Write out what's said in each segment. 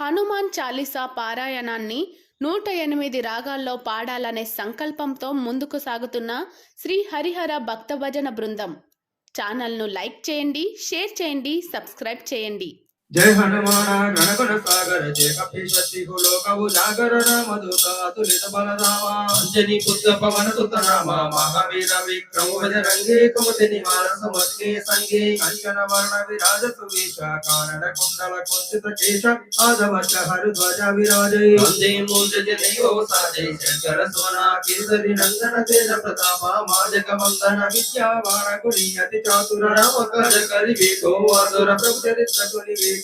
హనుమాన్ చాలీసా పారాయణాన్ని నూట ఎనిమిది రాగాల్లో పాడాలనే సంకల్పంతో ముందుకు సాగుతున్న శ్రీ హరిహర భక్తభజన బృందం. ఛానల్ను లైక్ చేయండి షేర్ చేయండి సబ్స్క్రైబ్ చేయండి. జయ హనుమాన గణగణ సాగర జయ కపీశక్తి లోకవు జాగర రామదూత అతులిత బలరామ అంజని పుత్ర పవన సుత రామ మహావీర విక్రమ బజరంగే కుమతి నివార సమత్కే సంగే కంచన వర్ణ విరాజ సువేశ కానన కుండల కుంచిత కేశ ఆదవర్ష హరు విరాజై. వందే మూర్జ జనయో సాజై శంకర సోన కేసరి నందన తేజ ప్రతాప మాజక వందన అతి చాతుర రామ కరి ప్రభు చరిత్ర కుని వేకో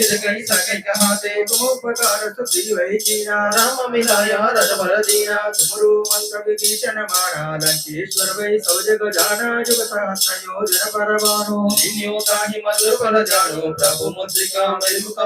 विद गई कहाते तुम सुधी वै दीना राम मिलाया रज भर दीना तुमरो मंत्र विभीषण मारा लंकेश्वर वै सब जग जाना जुग सहस्र योजन परवानो जिन्यो ताहि मधुर फल जानो, प्रभु मुद्रिका मेरु मुख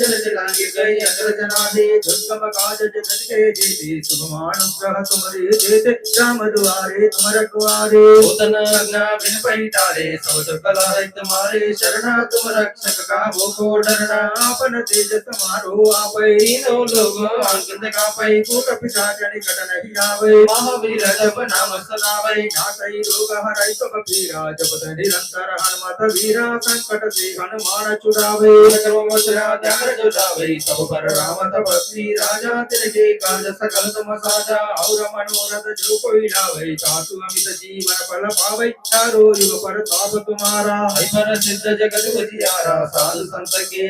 जल जलांगे गई अग्र जनादे, दुर्गम काज जगत के जेते शुभ मानुग्रह तुमरे जेते, राम दुआरे तुम रखवारे उतन अग्ना, बिन पैतारे सब दुख लाय तुम्हारे शरणा तुम रक्षक का वो को डरना आपन तेज तुम्हारो आपै तीनों लोग अंकित का पै कूट पिशाच निकट नहीं आवे महावीर जब नाम सलावै नासै रोग हरै सब पीरा जपत निरंतर हनुमत वीरा संकट से हनुमान छुड़ावे कर्म वचरा ध्यान जुटावे सब पर राम तपस्वी राजा तिनके काज सकल तुम साजा और मनोरथ जो कोई लावे तासु अमित जीवन फल पावे चारो युग पर ताप तुम्हारा है पर सिद्ध जगत उजियारा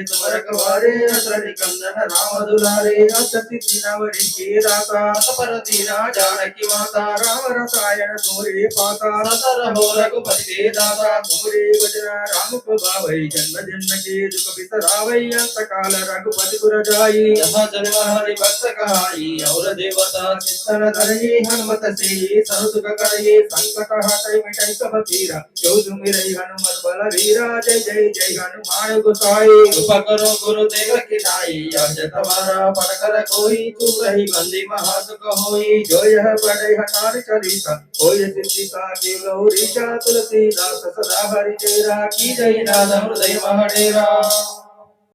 ಎಂದು ಮರಕವಾರೇ ಅಸರಣಿ ಕಂದನ ರಾಮದುಲಾರೇ ಅಸತಿ ದಿನವಡಿಕೆ ರಾತ ಅಪರ ದೀನ ಜಾನಕಿ ಮಾತಾ ರಾಮ ರಸಾಯಣ ತೋರೇ ಪಾತ ರಸರ ಹೋ ರಘುಪತಿಗೆ ದಾತ ತೋರೇ ವಚನ ರಾಮಕ ಭಾವೈ ಜನ್ಮ ಜನ್ಮಕ್ಕೆ ದುಃಖ ಬಿಸರಾವೈ ಅಂತ ಕಾಲ ರಘುಪತಿ ಪುರಜಾಯಿ ಯಹ ಜನ್ಮ ಹರಿ ಭಕ್ತ ಕಹಾಯಿ ಅವರ ದೇವತಾ ಚಿತ್ತನ ಧರಯೇ ಹನುಮತ ಸೇಯಿ ಸರಸುಗ ಕರೆಯೇ ಸಂಕಟ ಹತೈ ಮಿಟೈ ಕಬ ತೀರ ಚೌದು ಮಿರೈ ಹನುಮತ್ ಬಲ ವೀರ ಜಯ ಜಯ ಜಯ ಹನುಮಾನ ಗುಸಾಯಿ जो सुमिरई हनुमत बल वीरा जय जय जय हनुमान गोसाई कृपा करो गुरुदेव की नाई आज तुम्हारा पढ़ कर कोई तू रही बंदी महासुख होई जो यह पढ़े हनुमान चालीसा होय सिद्धि का केवल ऋषा तुलसीदास सदा हरि तेरा की जय नाद हृदय महडेरा